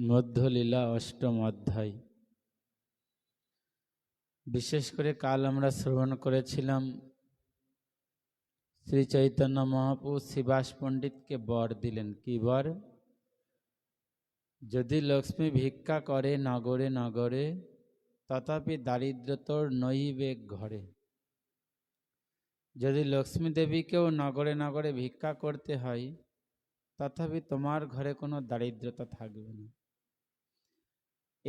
মধ্যলীলা অষ্টম অধ্যায়। বিশেষ করে কাল আমরা শ্রবণ করেছিলাম শ্রী চৈতন্য মহাপু শিবাস পণ্ডিতকে বর দিলেন। কি বর? যদি লক্ষ্মী ভিক্ষা করে নগরে নগরে, তথাপি দারিদ্র তোর নইবে ঘরে। যদি লক্ষ্মী দেবীকেও নগরে নগরে ভিক্ষা করতে হয়, তথাপি তোমার ঘরে কোনো দারিদ্রতা থাকবে না।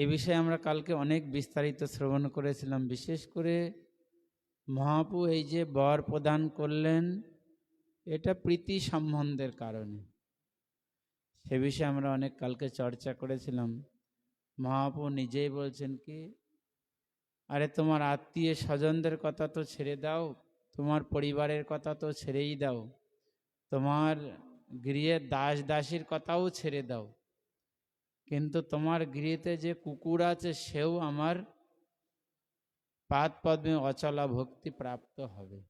এ বিষয়ে আমরা কালকে অনেক বিস্তারিত শ্রবণ করেছিলাম। বিশেষ করে মহাপু এই যে বর প্রদান করলেন, এটা প্রীতি সম্বন্ধের কারণে। সে বিষয়ে আমরা অনেক কালকে চর্চা করেছিলাম। মহাপু নিজেই বলছেন কি, আরে তোমার আত্মীয় স্বজনদের কথা তো ছেড়ে দাও, তোমার পরিবারের কথা তো ছেড়েই দাও, তোমার গৃহের দাস দাসীর কথাও ছেড়ে দাও। কিন্তু তোমার গৃহেতে যে কুকুর আছে, সেও আমার পাদ পদ্মে অচলা ভক্তি প্রাপ্ত হবে।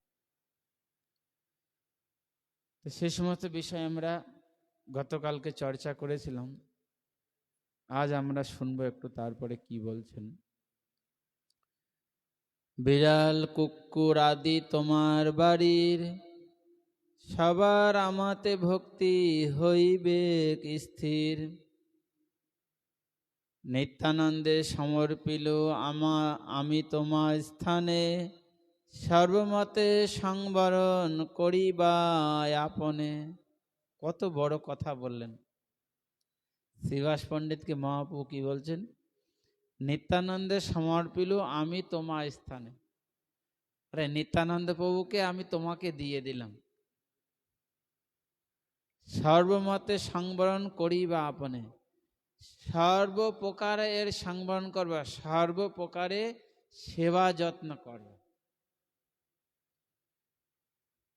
তো সে সমস্ত বিষয় আমরা গতকালকে চর্চা করেছিলাম। আজ আমরা শুনব একটু তারপরে কি বলছেন। বিড়াল, কুকুর আদি তোমার বাড়ির, সবার আমাতে ভক্তি হইবে স্থির? নিত্যানন্দে সমর্পিল আমা, আমি তোমার স্থানে। সর্বমতে সংবরণ করিবা আপনে। কত বড় কথা বললেন। শ্রীবাস পণ্ডিতকে মহাপ্রভু কি বলছেন? নিত্যানন্দে সমর্পিল আমি তোমার স্থানে। আরে, নিত্যানন্দ প্রভুকে আমি তোমাকে দিয়ে দিলাম। সর্বমতে সংবরণ করিবা আপনে। সর্বপ্রকারে এর সংবরণ করবা, সর্বপ্রকারে সেবা যত্ন করবা।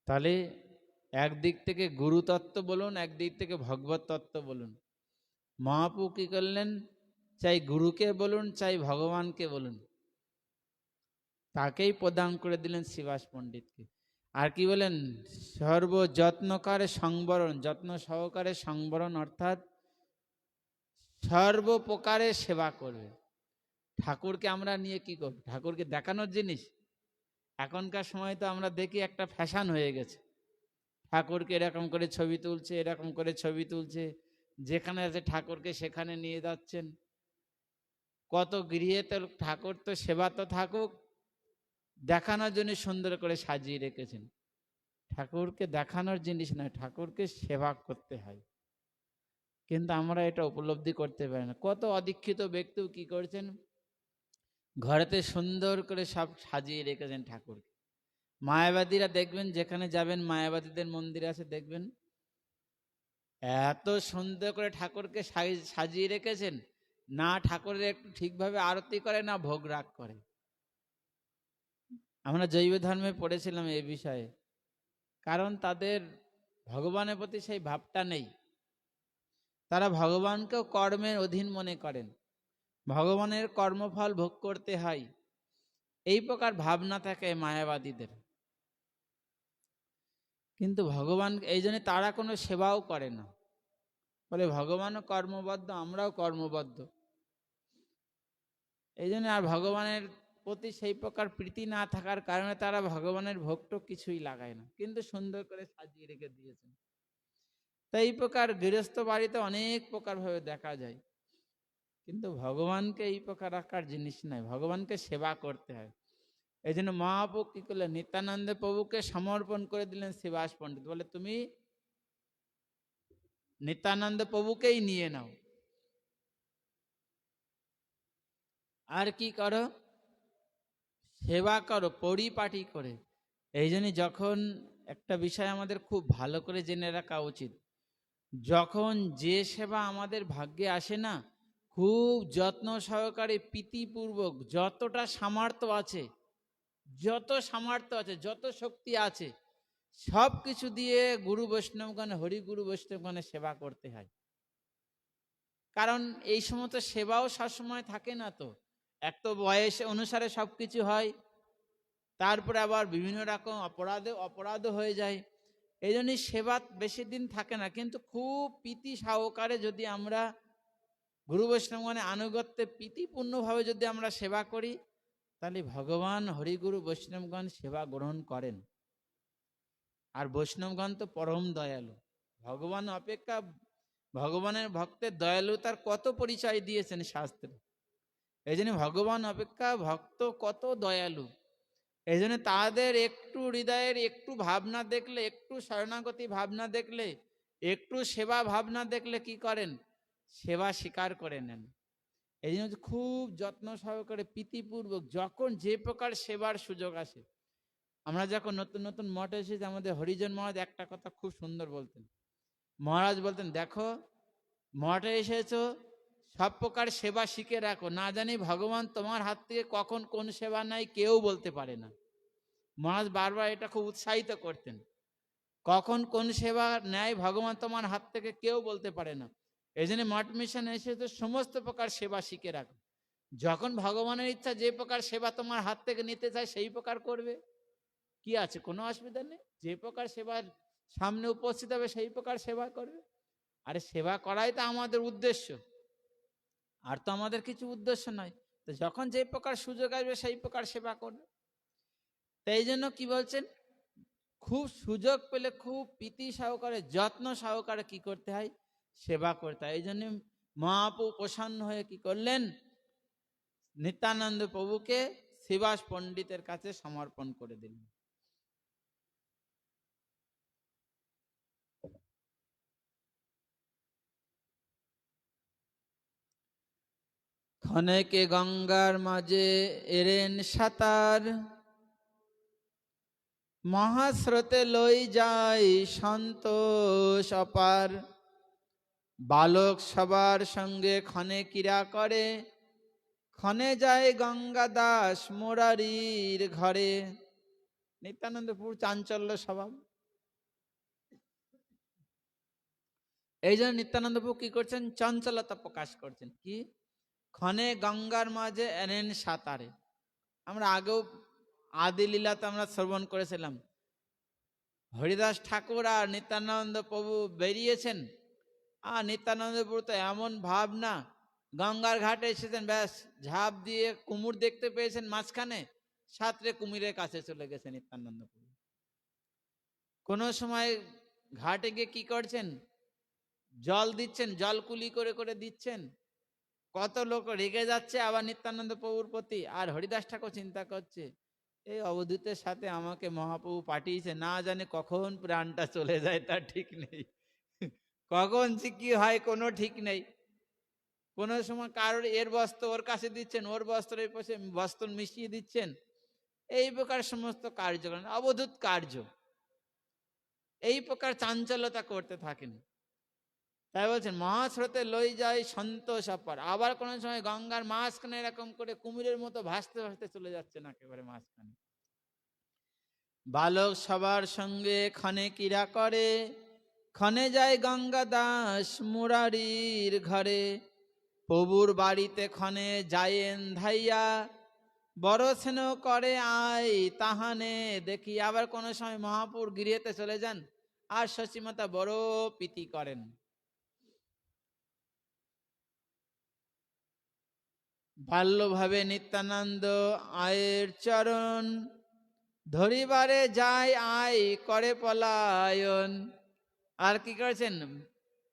তাহলে একদিক থেকে গুরুতত্ত্ব বলুন একদিক থেকে ভগবত তত্ত্ব বলুন। মহাপু কি করলেন? চাই গুরুকে বলুন, চাই ভগবানকে বলুন। তাকেই প্রদান করে দিলেন শিবাস পণ্ডিতকে। আর কি বলেন? সর্ব যত্নকারে সংবরণ, যত্ন সহকারে সংবরণ অর্থাৎ সর্বপ্রকারে সেবা করবে। ঠাকুরকে আমরা নিয়ে কি করব? ঠাকুরকে দেখানোর জিনিস? এখনকার সময় তো আমরা দেখি একটা ফ্যাশন হয়ে গেছে। ঠাকুরকে এরকম করে ছবি তুলছে, এরকম করে ছবি তুলছে, যেখানে আছে ঠাকুরকে সেখানে নিয়ে যাচ্ছেন। কত গৃহে তো ঠাকুর তো সেবা তো থাকুক, দেখানোর জন্য সুন্দর করে সাজিয়ে রেখেছেন। ঠাকুরকে দেখানোর জিনিস নয়, ঠাকুরকে সেবা করতে হয়। কিন্তু আমরা এটা উপলব্ধি করতে পারি না। কত অদীক্ষিত ব্যক্তিও কি করছেন? ঘরেতে সুন্দর করে সব সাজিয়ে রেখেছেন ঠাকুরকে। মায়াবাদীরা দেখবেন, যেখানে যাবেন মায়াবাদীদের মন্দির আছে দেখবেন, এত সুন্দর করে ঠাকুরকে সাজিয়ে রেখেছেন, না ঠাকুরের একটু ঠিকভাবে আরতি করে, না ভোগ রাগ করে। আমরা জৈব ধর্মে পড়েছিলাম এই বিষয়ে। কারণ তাদের ভগবানের প্রতি সেই ভাবটা নেই। তারা ভগবানকেও কর্মের অধীন মনে করেন। ভগবানের কর্মফল ভোগ করতে হয়। এই প্রকার ভাবনা থাকে মায়াবাদীদের। কিন্তু ভগবান, এই জন্য তারা কোনো সেবাও করে না। বলে ভগবানও কর্মবদ্ধ, আমরাও কর্মবদ্ধ। এই জন্য আর ভগবানের প্রতি সেই প্রকার প্রীতি না থাকার কারণে তারা ভগবানের ভোগটো কিছুই লাগায় না। কিন্তু সুন্দর করে সাজিয়ে রেখে দিয়েছেন। তাই এই প্রকার গৃহস্থ বাড়িতে অনেক প্রকারভাবে দেখা যায়। কিন্তু ভগবানকে এই প্রকার রাখার জিনিস নয় ভগবানকে সেবা করতে হয়। এই জন্য মহাপ্রভু কি করলেন? নিত্যানন্দ প্রভুকে সমর্পণ করে দিলেন শিবাস পণ্ডিত। বলে, তুমি নিত্যানন্দ প্রভুকেই নিয়ে নাও। আর কি করো? সেবা করো, পরিপাটি করে। এই জন্য যখন একটা বিষয় আমাদের খুব ভালো করে জেনে রাখা উচিত যখন যে সেবা আমাদের ভাগ্যে আসে না, খুব যত্ন সহকারে প্রীতিপূর্বক যতটা সামর্থ্য আছে, যত সামর্থ্য আছে, যত শক্তি আছে, সব কিছু দিয়ে গুরু বৈষ্ণবগণে, হরিগুরু বৈষ্ণবগণে সেবা করতে হয়। কারণ এই সমস্ত সেবাও সবসময় থাকে না তো। এক তো বয়স অনুসারে সব কিছু হয়, তারপরে আবার বিভিন্ন রকম অপরাধে, অপরাধও হয়ে যায়। এই জন্যই সেবা বেশি দিন থাকে না, কিন্তু খুব প্রীতি সহকারে যদি আমরা গুরু বৈষ্ণবগণের আনুগত্যে প্রীতিপূর্ণভাবে যদি আমরা সেবা করি, তাহলে ভগবান হরিগুরু বৈষ্ণবগণ সেবা গ্রহণ করেন। আর বৈষ্ণবগণ তো পরম দয়ালু। ভগবান অপেক্ষা, ভগবানের ভক্তের দয়ালুতার কত পরিচয় দিয়েছেন শাস্ত্রে। এই জন্য ভগবান অপেক্ষা ভক্ত কত দয়ালু। এই জন্য তাদের একটু হৃদয়ের একটু ভাবনা দেখলে, একটু শরণাগতি ভাবনা দেখলে, একটু সেবা ভাবনা দেখলে কি করেন? সেবা স্বীকার করে নেন। এই জন্য খুব যত্ন সহকারে প্রীতিপূর্বক যখন যে প্রকার সেবার সুযোগ আসে, আমরা যখন নতুন নতুন মঠ এসেছি, আমাদের হরিজন মহারাজ একটা কথা খুব সুন্দর বলতেন। মহারাজ বলতেন, দেখো, মঠে এসেছ সব প্রকার সেবা শিখে রাখো। না জানি ভগবান তোমার হাত থেকে কখন কোন সেবা নাই কেউ বলতে পারে না। মহারাজ বারবার এটা খুব উৎসাহিত করতেন। কখন কোন সেবা নেয় ভগবান তোমার হাত থেকে, কেউ বলতে পারে না। এই জন্য মঠ মিশন এসে তো সমস্ত প্রকার সেবা শিখে রাখো। যখন ভগবানের ইচ্ছা যে প্রকার সেবা তোমার হাত থেকে নিতে চায়, সেই প্রকার করবে। কি আছে? কোনো অসুবিধা নেই। যে প্রকার সেবার সামনে উপস্থিত হবে, সেই প্রকার সেবা করবে। আরে সেবা করাই তো আমাদের উদ্দেশ্য। আর তো আমাদের কিছু উদ্দেশ্য নয়। তো যখন যে প্রকার সুযোগ আসবে, সেই প্রকার সেবা করবে। তাই জন্য কি বলছেন? খুব সুযোগ পেলে খুব প্রীতি সহকারে, যত্ন সহকারে কি করতে হয়? সেবা করতে হয়। এই জন্য মহাপু প্রসন্ন হয়ে কি করলেন? নিত্যানন্দ প্রভুকে শিবাস পণ্ডিতের কাছে সমর্পণ করে দিলেন। ক্ষণেকে গঙ্গার মাঝে এরেন সাঁতার। মহাস্রোতে লই যায় সন্তোষ অপার। বালক সবার সঙ্গে ক্ষণে ক্রীড়া করে, ক্ষণে যায় গঙ্গা দাস মোরারির ঘরে। নিত্যানন্দপুর চাঞ্চল্য স্বভাব এই জন্য নিত্যানন্দপুর কি করছেন? চঞ্চলতা প্রকাশ করছেন। কি? ক্ষণে গঙ্গার মাঝে এনেন সাঁতারে আমরা আগেও আদি লীলাতে আমরা শ্রবণ করেছিলাম। হরিদাস ঠাকুর আর নিত্যানন্দ প্রভু বেরিয়েছেন। আর নিত্যানন্দপুর তো এমন ভাব না গঙ্গার ঘাটে এসেছেন, ব্যাস, ঝাঁপ দিয়ে কুমুর দেখতে পেয়েছেন মাঝখানে, সাঁতরে কুমিরের কাছে চলে গেছে প্রভু। কোনো সময় ঘাটে গিয়ে কি করছেন? জল দিচ্ছেন, জল কুলি করে করে দিচ্ছেন। কত লোক রেগে যাচ্ছে আবার নিত্যানন্দ প্রভুর প্রতি, আর হরিদাস ঠাকুর চিন্তা করছে, এই অবধূতের সাথে আমাকে মহাপ্রভু পাঠিয়েছে, না জানে কখন প্রাণটা চলে যায়, তার ঠিক নেই। কখন যে কি হয়, কোনো ঠিক নেই। কোনো সময় কারোর এর বস্ত্র ওর কাছে দিচ্ছেন, ওর বস্ত্রের পাশে বস্ত্র মিশিয়ে দিচ্ছেন, এই প্রকার সমস্ত কার্য অবধূত কার্য। এই প্রকার চাঞ্চল্যতা করতে থাকেন। তাই বলছেন, মহাস্রোতে লই যায় সন্তোষ অপার। আবার কোনো সময় গঙ্গার মাঝখানে এরকম করে কুমিরের মতো ভাসতে ভাসতে চলে যাচ্ছেন একেবারে মাঝখানে। বালক সবার সঙ্গে ক্ষণে কিরা করে, ক্ষণে যায় গঙ্গা দাস মুরারির ঘরে। প্রভুর বাড়িতে ক্ষণে যায়েন ধাইয়া, বড় স্নেহ করে আই তাহানে দেখি। আবার কোনো সময় মহাপুর গৃহেতে চলে যান, আর শশীমাতা বড় প্রীতি করেন। বাল্যভাবে নিত্যানন্দ আয়ের চরণ, ধরিবারে যায় আয় করে পলায়ন। আর কি করেছেন?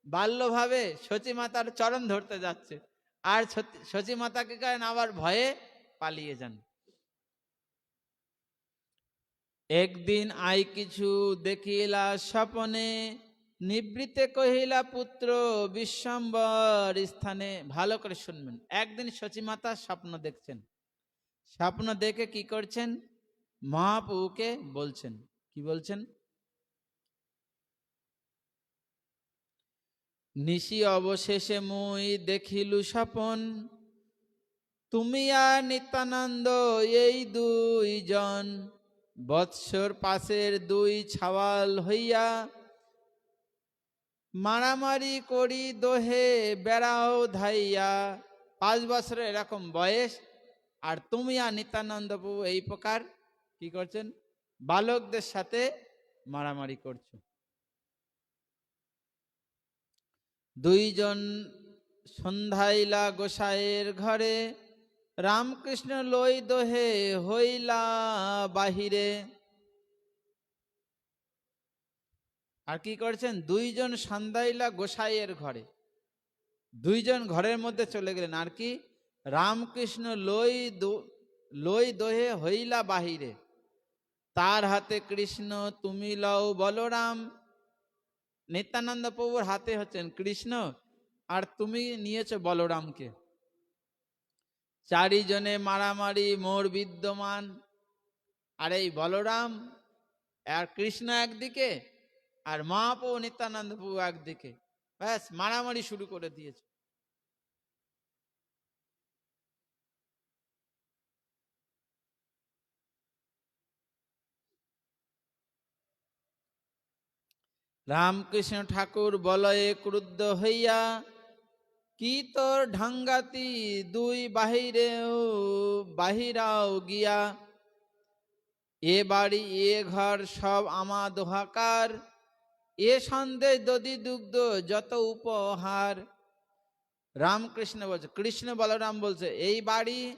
বাল্যভাবে সচী মাতার চরণ ধরতে যাচ্ছে। আর সচী মাতাকে করেন? আবার ভয়ে পালিয়ে যান। একদিন আই কিছু দেখিলা স্বপনে নিবৃতে কহিলা, পুত্র, বিশ্বম্বর স্থানে ভালো করে শুনবেন। একদিন সচিমাতা স্বপ্ন দেখছেন। স্বপ্ন দেখে কি করছেন? মহাপ্রভুকে বলছেন। কি বলছেন? নিশি অবশেষে মুই দেখিলু স্বপন। তুমি আর নিত্যানন্দ এই দুইজন। বৎসর পাশের দুই ছাওয়াল হইয়া মারামারি করি, দোহে বেড়াও ধাইয়া। পাঁচ বছরের এরকম বয়স। আর তুমি আর নিত্যানন্দ প্রভু এই প্রকার কি করছেন? বালকদের সাথে মারামারি করছ। দুইজন সন্ধ্যাইলা গোসাইয়ের ঘরে, রামকৃষ্ণ লই দোহে হইলা বাহিরে। আর কি করেছেন? দুইজন সন্ধ্যাইলা গোসাইয়ের ঘরে। দুইজন ঘরের মধ্যে চলে গেলেন। আর কি? রামকৃষ্ণ লই লই দোহে হইলা বাহিরে। তার হাতে কৃষ্ণ, তুমি লও বলরাম। নিত্যানন্দ প্রভুর হাতে হচ্ছেন কৃষ্ণ, আর তুমি নিয়েছো বলরামকে। চারিজনে মারামারি, মোর বিদ্যমান। আর এই বলরাম, আর কৃষ্ণ একদিকে আর মহাপ্রভু নিত্যানন্দ প্রভু একদিকে। ব্যাস, মারামারি শুরু করে দিয়েছে। রামকৃষ্ণ ঠাকুর বলয়ে ক্রুদ্ধ হইয়া, কি তোর ঢাঙ্গাতি দুই বাহিরেও বাহিরাও গিয়া? এ বাড়ি, এ ঘর সব আমা দোহাকার। এ সন্দেশ দধি দুগ্ধ, যত উপহার। রামকৃষ্ণ বলছে, কৃষ্ণ বলরাম বলছে, এই বাড়ি,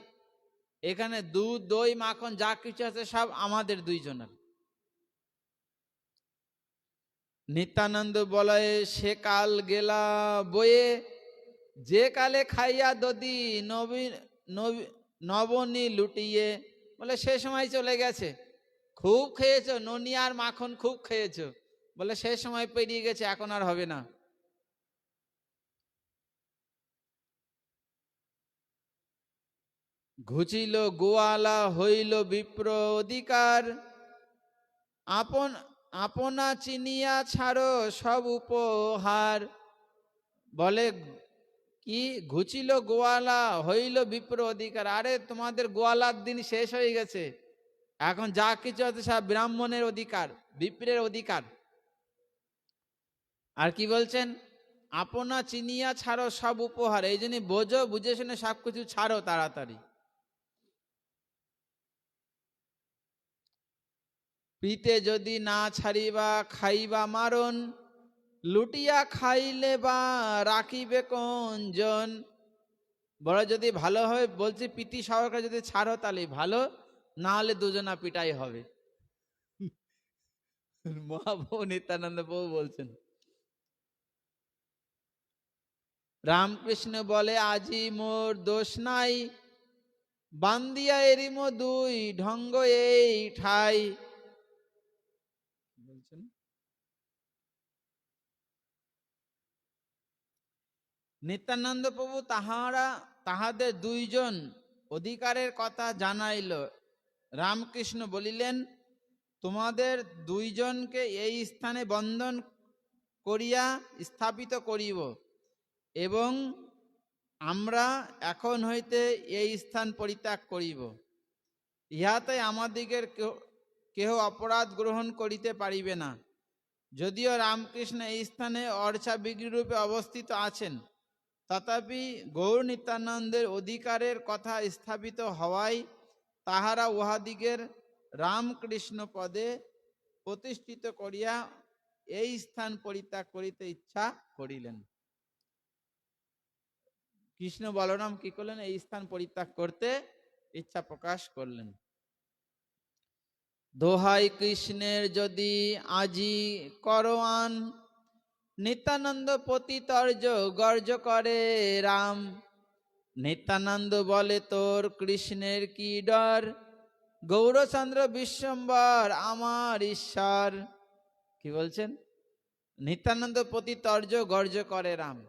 এখানে দুধ, দই, মাখন, যা কিছু আছে সব আমাদের দুইজনের। নিত্যানন্দ বলয়ে, সে কাল গেলা বয়ে, যে কালে খাইয়া দদি নবীন নবী- নবনী লুটিয়ে, বলে, সে সময় চলে গেছে। খুব খেয়েছো, ননি আর মাখন খুব খেয়েছো। বলে সে সময় পেরিয়ে গেছে, এখন আর হবে না। ঘুচিল গোয়ালা, হইল বিপ্র অধিকার। আপন, আপনা চিনিয়া ছাড়ো সব উপহার। বলে, কি? ঘুচিল গোয়ালা, হইল বিপ্র অধিকার। আরে, তোমাদের গোয়ালার দিন শেষ হয়ে গেছে। এখন যা কিছু আছে সব ব্রাহ্মণের অধিকার, বিপ্রের অধিকার। আর কি বলছেন? আপনা চিনিয়া ছাড়ো সব উপহার, এই জন্য বোঝো, বুঝে শুনে সব কিছু ছাড়ো তাড়াতাড়ি। পিতে যদি না ছাড়িবা, খাইবা মারণ, লুটিয়া খাইলে বা রাখিবে কোনজন বড় যদি ভালো হয়, বলছি পিতি সহকারে যদি ছাড়ো তাহলে ভালো, না হলে দুজনা পিটাই হবে। মহাপ্রভু নিত্যানন্দ প্রভু বলছেন। রামকৃষ্ণ বলে, আজি মোর দোষ নাই। বান্দিয়া এরিমো দুই ঢঙ্গ এই ঠাই। নিত্যানন্দ প্রভু তাহারা, তাহাদের দুইজন অধিকারের কথা জানাইল। রামকৃষ্ণ বলিলেন, তোমাদের দুইজনকে এই স্থানে বন্ধন করিয়া স্থাপিত করিব। এবং আমরা এখন হইতে এই স্থান পরিত্যাগ করিব। ইহাতে আমাদিগের কেহ- অপরাধ গ্রহণ করিতে পারিবে না। যদিও রামকৃষ্ণ এই স্থানে অর্চা বিগ্রীরূপে অবস্থিত আছেন, তথাপি গৌর নিত্যানন্দের অধিকারের কথা স্থাপিত হওয়ায় তাহারা উহাদিগের রামকৃষ্ণ পদে প্রতিষ্ঠিত করিয়া এই স্থান পরিত্যাগ করিতে ইচ্ছা করিলেন। কৃষ্ণ বলরাম কি করলেন? এই স্থান পরিত্যাগ করতে ইচ্ছা প্রকাশ করলেন। দোহাই কৃষ্ণের যদি আজি করোয়ান নিত্যানন্দ পতিতর্য গর্জ করে রাম। নিত্যানন্দ বলে, তোর কৃষ্ণের কি ডর? গৌরচন্দ্র বিশ্বম্বর আমার ঈশ্বর। কি বলছেন? নিত্যানন্দ প্রতি তর্জ গর্জ করে রাম।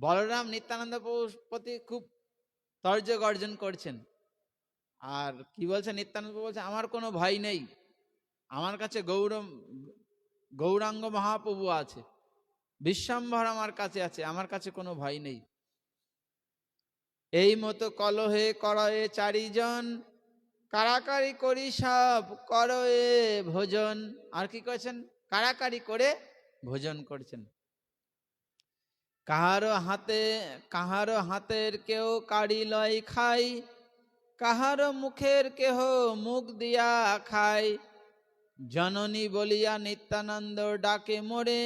বলরাম নিত্যানন্দ প্রতি খুব তর্জ গর্জন করছেন। আর কি বলছে নিত্যানন্দ বলছে, আমার কোনো ভয় নেই। আমার কাছে গৌর গৌরাঙ্গ মহাপ্রভু আছে। বিশ্বম্ভর আমার কাছে আছে। আমার কাছে কোনো ভয় নেই। এই মতো কলহে করয়ে চারিজন, কারাকারি করি সব করয়ে ভোজন। আর কি করছেন? কারাকারি করে ভোজন করছেন। কাহারো হাতে, কাহারো হাতের কেউ কাড়ি লয় খাই, কাহারো মুখের কেহ মুখ দিয়া খায় জননী বলিয়া নিত্যানন্দ ডাকে মোরে,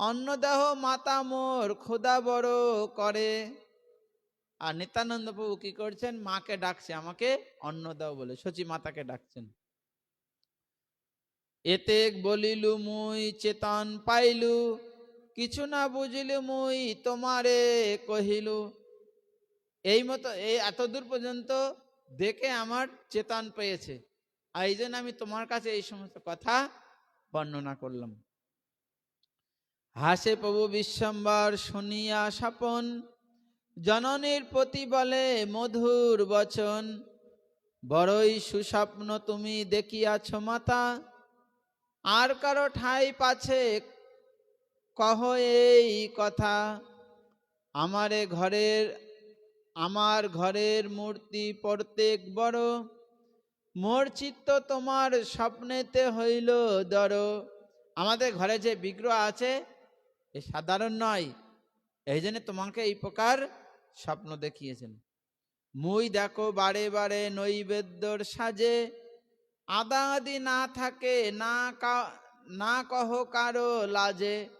অন্নদাহ মাতা মোর ক্ষুদা বড় করে। আর নিত্যানন্দ প্রভু কি করছেন? মাকে ডাকছে, আমাকে অন্ন বলে সচি মাতাকে ডাকছেন। এতে বলিলু, মুই চেতন পাইলু কিছু না বুঝিলু মুই তোমারে কহিলু, এই মতো, এই এতদূর পর্যন্ত দেখে আমার চেতন পেয়েছে। এই জন্য আমি তোমার কাছে এই সমস্ত কথা বর্ণনা করলাম। হাসে প্রভু বিশ্বম্বর শুনিয়া স্বপন, জননীর প্রতি বলে মধুর বচন, বড়ই সুস্বপ্ন তুমি দেখিয়াছ মাতা, আর কারও ঠাই পাছে কহ এই কথা। আমারে ঘরের, আমার ঘরের মূর্তি প্রত্যেক বড়। মোর চিত্ত তোমার স্বপ্নেতে হইল দর। আমাদের ঘরে যে বিগ্রহ আছে, এ সাধারণ নয়। এই জন্য তোমাকে এই প্রকার স্বপ্ন দেখিয়েছেন। মুই দেখো বারে বারে নৈবেদ্যর সাজে। আদা আদি না থাকে, না কা- না কহ কারও লাজে।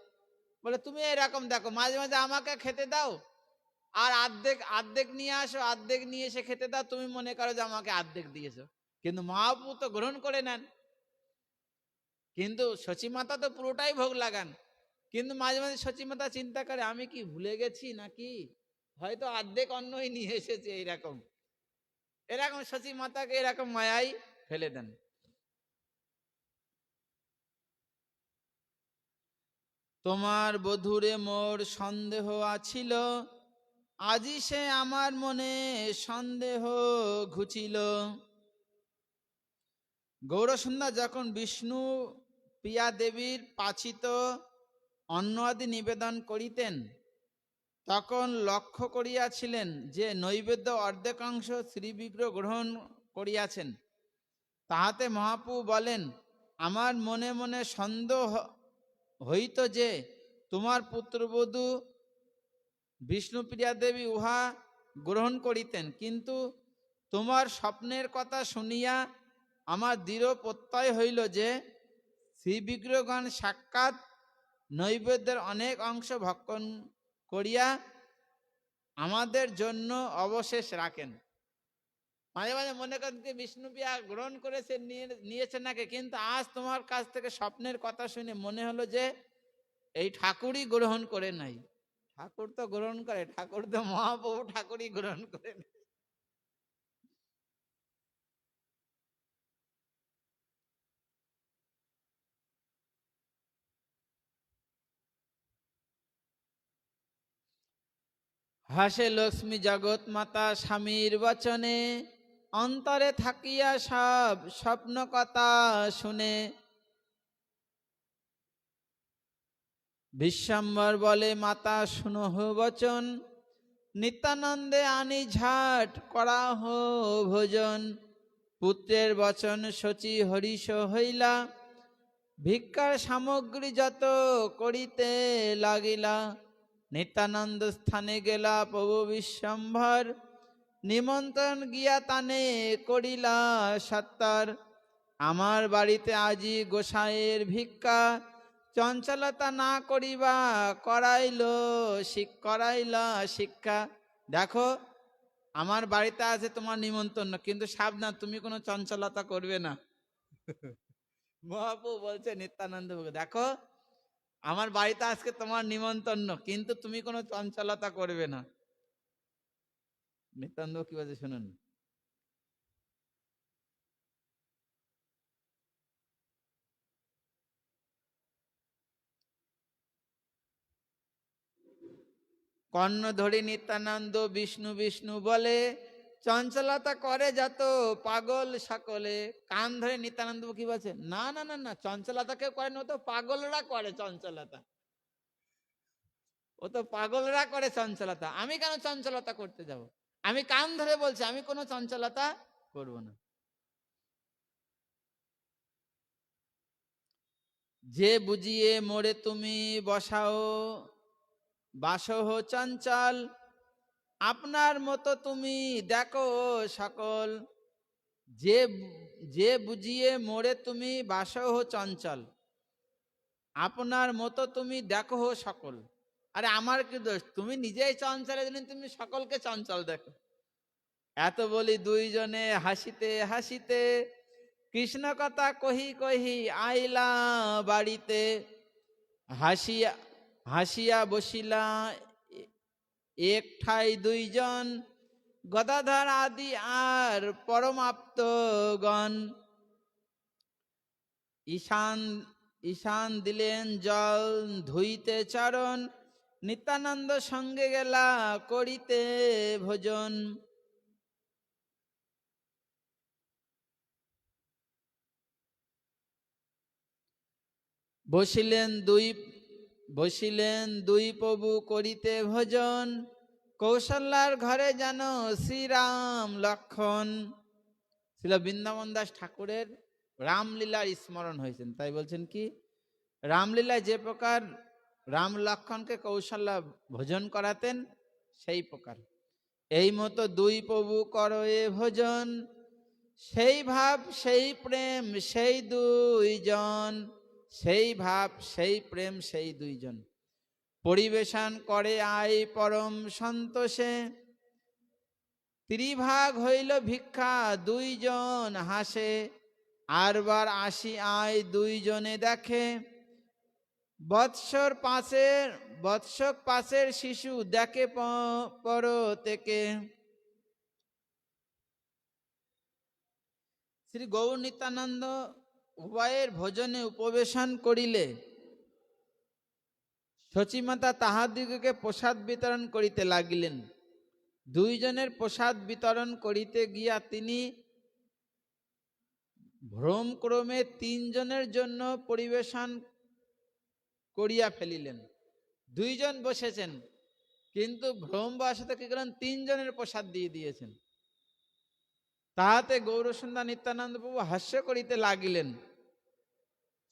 বলে, তুমি এরকম দেখো, মাঝে মাঝে আমাকে খেতে দাও। আর অর্ধেক অর্ধেক নিয়ে আসো অর্ধেক নিয়ে এসে খেতে দাও। তুমি মনে করো যে আমাকে অর্ধেক দিয়েছ। কিন্তু মহাপু তো গ্রহণ করে নেন। কিন্তু সচিমাতা তো পুরোটাই ভোগ লাগান। কিন্তু মাঝে মাঝে সচিমাতা চিন্তা করে, আমি কি ভুলে গেছি নাকি? হয়তো অর্ধেক অন্নই নিয়ে এসেছে এইরকম। এরকম সচিমাতাকে এরকম মায়াই ফেলে দেন। তোমার বধুরে মোর সন্দেহ আছিল। আজি সে আমার মনে সন্দেহ ঘুচিল। গৌরসন্ধ্যা যখন বিষ্ণু প্রিয়া দেবীর পাচিত অন্ন আদি নিবেদন করিতেন, তখন লক্ষ্য করিয়াছিলেন যে নৈবেদ্য অর্ধেকাংশ শ্রীবিগ্রহ গ্রহণ করিয়াছেন। তাহাতে মহাপু বলেন, আমার মনে মনে সন্দেহ হইত যে তোমার পুত্রবধূ বিষ্ণুপ্রিয়া দেবী উহা গ্রহণ করিতেন, কিন্তু তোমার স্বপ্নের কথা শুনিয়া আমার দৃঢ় প্রত্যয় হইল যে শ্রীবিগ্রহগণ সাক্ষাৎ নৈবেদ্যের অনেক অংশ ভক্ষণ করিয়া আমাদের জন্য অবশেষ রাখেন। মাঝে মাঝে মনে করেন যে বিষ্ণুপ্রিয়া গ্রহণ করেছে নিয়েছে নাকি, কিন্তু আজ তোমার কাছ থেকে স্বপ্নের কথা শুনে মনে হলো যে এই ঠাকুরই গ্রহণ করে নাই ঠাকুর তো গ্রহণ করে, ঠাকুর তো মহাপ্রভু ঠাকুরই গ্রহণ করে নাই। হাসে লক্ষ্মী জগৎ মাতা স্বামীর বচনে অন্তরে থাকিয়া সব স্বপ্ন কথা শুনে। বিশ্বম্বর বলে, মাতা শুনহ বচন। নিত্যানন্দে আনি ঝাট করা হো ভোজন। পুত্রের বচন শচী হরিষ হইলা। ভিক্ষার সামগ্রী যত করিতে লাগিলা। নিত্যানন্দ স্থানে গেলা প্রভু বিশ্বম্ভর নিমন্ত্রণ গিয়া তানে করিলা সত্তর। আমার বাড়িতে আজি গোসাইয়ের ভিক্ষা। চঞ্চলতা না করিবা করাইল শিক করাইলা শিক্ষা। দেখো আমার বাড়িতে আছে তোমার নিমন্ত্রণ কিন্তু সাবধান তুমি কোনো চঞ্চলতা করবে না। মহাপু বলছে নিত্যানন্দ দেখো আমার বাড়িতে আজকে তোমার নিমন্ত্রণ কিন্তু তুমি কোনো চঞ্চলতা করবে না। নিত্যানন্দ কি বলছে শুনুন? কর্ণ ধরি নিত্যানন্দ, বিষ্ণু বিষ্ণু বলে, চঞ্চলতা করে যত পাগল সকলে। কান ধরে নিত্যানন্দ কি বলছে? না না না না, চঞ্চলতা কেউ করে না, ও তো পাগলরা করে চঞ্চলতা। ও তো পাগলরা করে চঞ্চলতা। আমি কেন চঞ্চলতা করতে যাব? আমি কান ধরে বলছি, আমি কোনো চঞ্চলতা করব না। যে বুঝিয়ে মোরে তুমি বসাও, বাসহ চঞ্চল, আপনার মতো তুমি দেখো সকল। যে যে বুঝিয়ে মোরে তুমি বাসহ চঞ্চল, আপনার মতো তুমি দেখো সকল। আরে আমার কি দোষ? তুমি নিজেই চঞ্চল দিলেন তুমি সকলকে চঞ্চল দেখো। এত বলি দুইজনে হাসিতে হাসিতে, কৃষ্ণ কথা কহি কহি আইলা বাড়িতে, হাসিয়া হাসিয়া বসিলা এ- এক ঠাই দুইজন, গদাধর আদি আর পরমাপ্তগণ। ঈশান ঈশান দিলেন জল ধুইতে চরণ নিত্যানন্দ সঙ্গে গেলা করিতে ভোজন। বসিলেন দুই বসিলেন দুই প্রভু করিতে ভোজন। কৌশল্যার ঘরে যেন শ্রীরাম লক্ষণ। ছিল বৃন্দাবন দাস ঠাকুরের রামলীলার স্মরণ হয়েছেন। তাই বলছেন কি? রামলীলায় যে প্রকার রাম লক্ষণকে কৌশল্যা ভোজন করাতেন, সেই প্রকার। এই মতো দুই প্রভু করয়ে ভোজন, সেই ভাব, সেই প্রেম, সেই দুইজন, সেই ভাব, সেই প্রেম, সেই দুইজন। পরিবেশন করে আই পরম সন্তোষে, ত্রিভাগ হইল ভিক্ষা, দুইজন হাসে, আরবার আসি আয় দুইজনে দেখে। বৎসর পাশের বৎসক পাশের শিশু দেখে পর থেকে। শ্রী গৌর নিত্যানন্দ উভয়ের ভোজনে উপবেশন করিলে সচিমাতা তাহাদিগকে প্রসাদ বিতরণ করিতে লাগিলেন। দুইজনের প্রসাদ বিতরণ করিতে গিয়া তিনি ভ্রমক্রমে তিনজনের জন্য পরিবেশন করিয়া ফেলিলেন। দুইজন বসেছেন, কিন্তু ভ্রম বসাতে কি করেন তিনজনের প্রসাদ দিয়ে দিয়েছেন। তাহাতে গৌরসুন্দর নিত্যানন্দ প্রভু হাস্য করিতে লাগিলেন।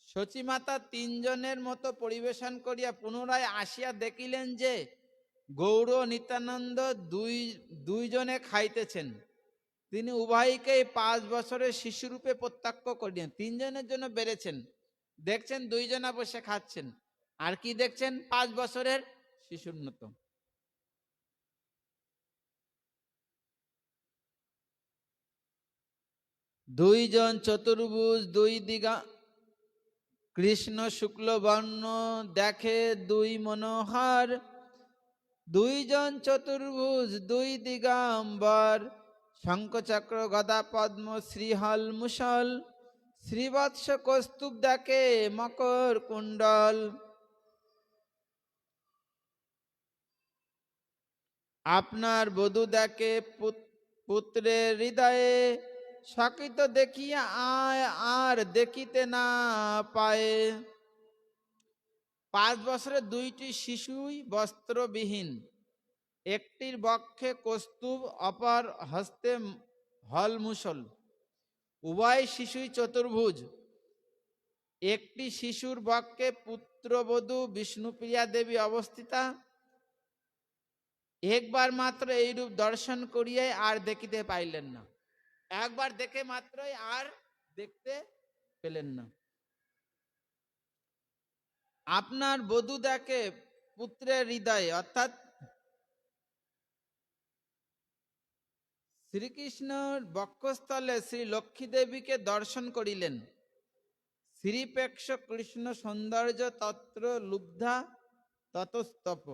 সচিমাতা তিনজনের মতো পরিবেশন করিয়া পুনরায় আসিয়া দেখিলেন যে, গৌর নিত্যানন্দ দুই, দুইজনে খাইতেছেন। তিনি উভয়কেই পাঁচ বছরের শিশুরূপে প্রত্যক্ষ করিলেন। তিনজনের জন্য বেড়েছেন। দেখছেন দুইজনা বসে খাচ্ছেন। আর কি দেখছেন? পাঁচ বছরের শিশুর মতো দুইজন চতুর্ভুজ, দুই দিগা কৃষ্ণ, শুক্ল, বর্ণ, দেখে দুই মনোহর। দুইজন চতুর্ভুজ, দুই দিগম্বর শঙ্খচক্র, গদা, পদ্ম, শ্রীহল মুসল শ্রীবৎস কৌস্তুভ দেখে মকর কুণ্ডল। আপনার বধূ দেখে পুত- পুত্রের হৃদয়ে সকিত দেখিয়া আয় আর দেখিতে না পায়। পাঁচ বছরের দুইটি শিশুই বস্ত্রবিহীন, একটির বক্ষে কস্তুভ অপর হস্তে হল মুসল উভয় শিশুই চতুর্ভুজ। একটি শিশুর বক্ষে পুত্রবধূ বিষ্ণুপ্রিয়া দেবী অবস্থিতা একবার মাত্র এইরূপ দর্শন করিয়াই আর দেখিতে পাইলেন না। একবার দেখে মাত্রই আর দেখতে পেলেন না। আপনার বধূ দেখে পুত্রের হৃদয়ে, অর্থাৎ শ্রীকৃষ্ণর বক্ষস্থলে শ্রী লক্ষ্মী দেবীকে দর্শন করিলেন। শ্রীপেক্ষ কৃষ্ণ সৌন্দর্য তত্র লুব্ধা ততস্তপ।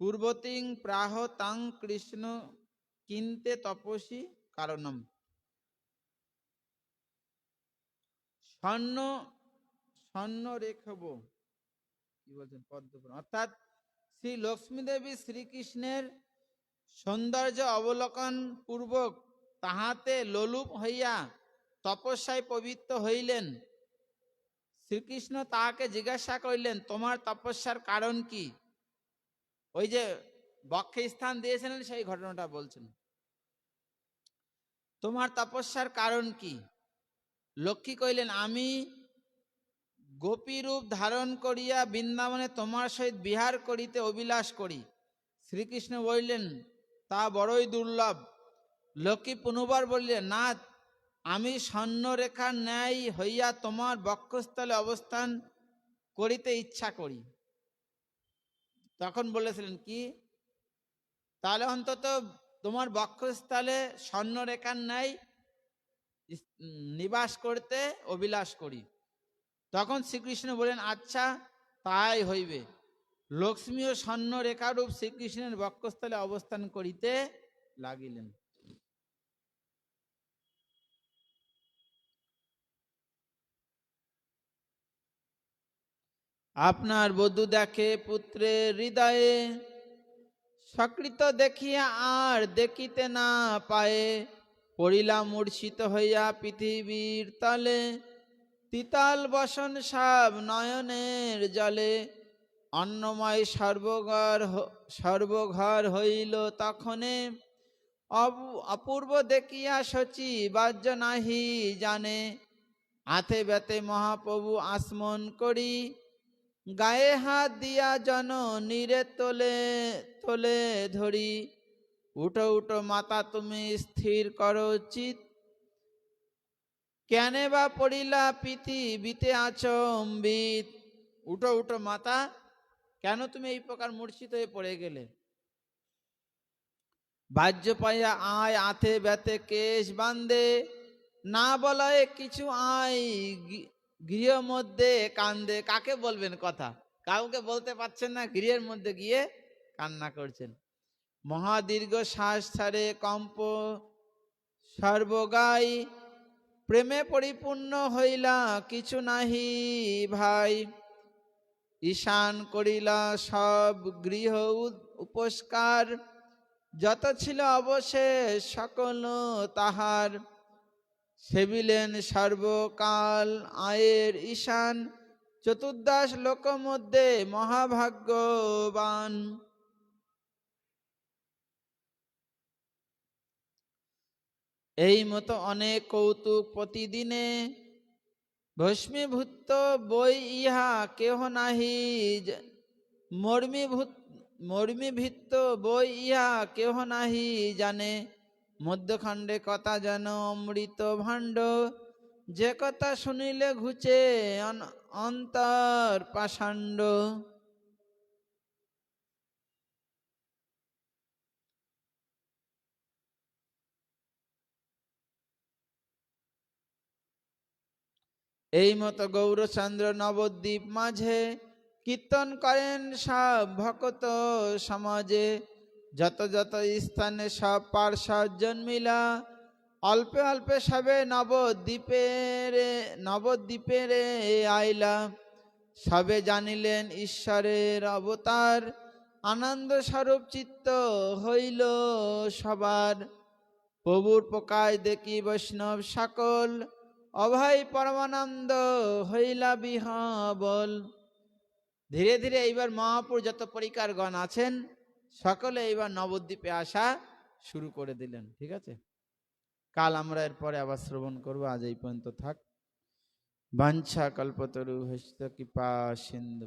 কুর্বতিং প্রাহ তাং কৃষ্ণ কিনতে তপসী কারণম। স্বর্ণ স্বর্ণ রেখব কি বলছেন? পদ্মপুরাণ। অর্থাৎ শ্রী লক্ষ্মী দেবী শ্রীকৃষ্ণের সৌন্দর্য অবলোকন পূর্বক তাহাতে লোলুপ হইয়া তপস্যায় পবিত্র হইলেন। শ্রীকৃষ্ণ তাহাকে জিজ্ঞাসা করিলেন, তোমার তপস্যার কারণ কি? ওই যে বক্ষে স্থান দিয়েছিলেন সেই ঘটনাটা বলছেন। তোমার তপস্যার কারণ কি? লক্ষ্মী কইলেন আমি গোপীরূপ ধারণ করিয়া বৃন্দাবনে তোমার সহিত বিহার করিতে অভিলাষ করি। শ্রীকৃষ্ণ বললেন, তা বড়ই দুর্লভ। লক্ষ্মী পুনবার বললেন নাথ আমি স্বর্ণরেখার ন্যায় হইয়া তোমার বক্ষস্থলে অবস্থান করিতে ইচ্ছা করি। তখন বলেছিলেন, কি? তাহলে অন্তত তোমার বক্ষস্থলে স্বর্ণরেখার রেখার নাই নিবাস করতে অভিলাষ করি। তখন শ্রীকৃষ্ণ বলেন আচ্ছা তাই হইবে। লক্ষ্মী ও স্বর্ণ রেখারূপ শ্রীকৃষ্ণের বক্ষস্থলে অবস্থান করিতে লাগিলেন। আপনার বধূ দেখে পুত্রের হৃদয়ে সকৃত দেখিয়া আর দেখিতে না পায়ে পড়িলা মূর্ছিত হইয়া পৃথিবীর তলে। তিতাল বসন সাব নয়নের জলে, অন্নময় সর্বঘর সর্বঘর হইল তখনে। অপু- অপূর্ব দেখিয়া শচী বাজ্য নাহি জানে। হাতে ব্যতে মহাপ্রভু আসমন করি গায়ে হাত দিয়া জন নিরে তোলে তোলে ধরি। উঠো উঠো মাতা, তুমি স্থির করো চিত। কেনে বা পড়িলা পৃথিবীতে আচম্বিত। উঠো উঠো মাতা, কেন তুমি এই প্রকার মূর্ছিত হয়ে পড়ে গেলে? বাহ্য পাইয়া আয়, আথে ব্যতে কেশ বান্ধে, না বলায় কিছু আয় গি- গৃহ মধ্যে কান্দে, কাকে বলবেন কথা? কাউকে বলতে পারছেন না, গৃহের মধ্যে গিয়ে কান্না করছেন। মহাদীর্ঘ শ্বাস ছাড়ে কম্প সর্বগাই, প্রেমে পরিপূর্ণ হইলা কিছু নাহি ভাই। ঈশান করিলা সব গৃহ উপস্কার, যত ছিল অবশেষ সকল তাহার। সেবিলেন সর্বকাল আয়ের ঈশান, চতুর্দশ লোক মধ্যে মহাভাগ্যবান। এই মতো অনেক কৌতুক প্রতিদিনে ভস্মীভূত বই ইহা কেহ নাহি মর্মীভূত মর্মীভিত্ত বই ইহা কেহ নাহি জানে। মধ্যখণ্ডে কথা যেন অমৃত ভাণ্ড। যে কথা শুনিলে ঘুচে অন- অন্তর পাষাণ্ড। এই মতো গৌরচন্দ্র নবদ্বীপ মাঝে কীর্তন করেন সব ভকত সমাজে। যত যত স্থানে সব পার্শ্বদ জন্মিলা অল্পে অল্পে সবে নবদ্বীপের নবদ্বীপের আইলা। সবে জানিলেন ঈশ্বরের অবতার আনন্দ স্বরূপ চিত্ত হইল সবার। প্রভুর প্রকাশ দেখি বৈষ্ণব সকল, অভয় পরমানন্দ হইলা বিহবল। ধীরে ধীরে এইবার মহাপুর যত পরিকারগণ আছেন। সকলে এইবার নবদ্বীপে আসা শুরু করে দিলেন, ঠিক আছে? কাল আমরা এরপরে আবার শ্রবণ করব, আজ এই পর্যন্ত থাক। বাঞ্ছা কল্পতরু হস্ত কৃপা সিন্ধু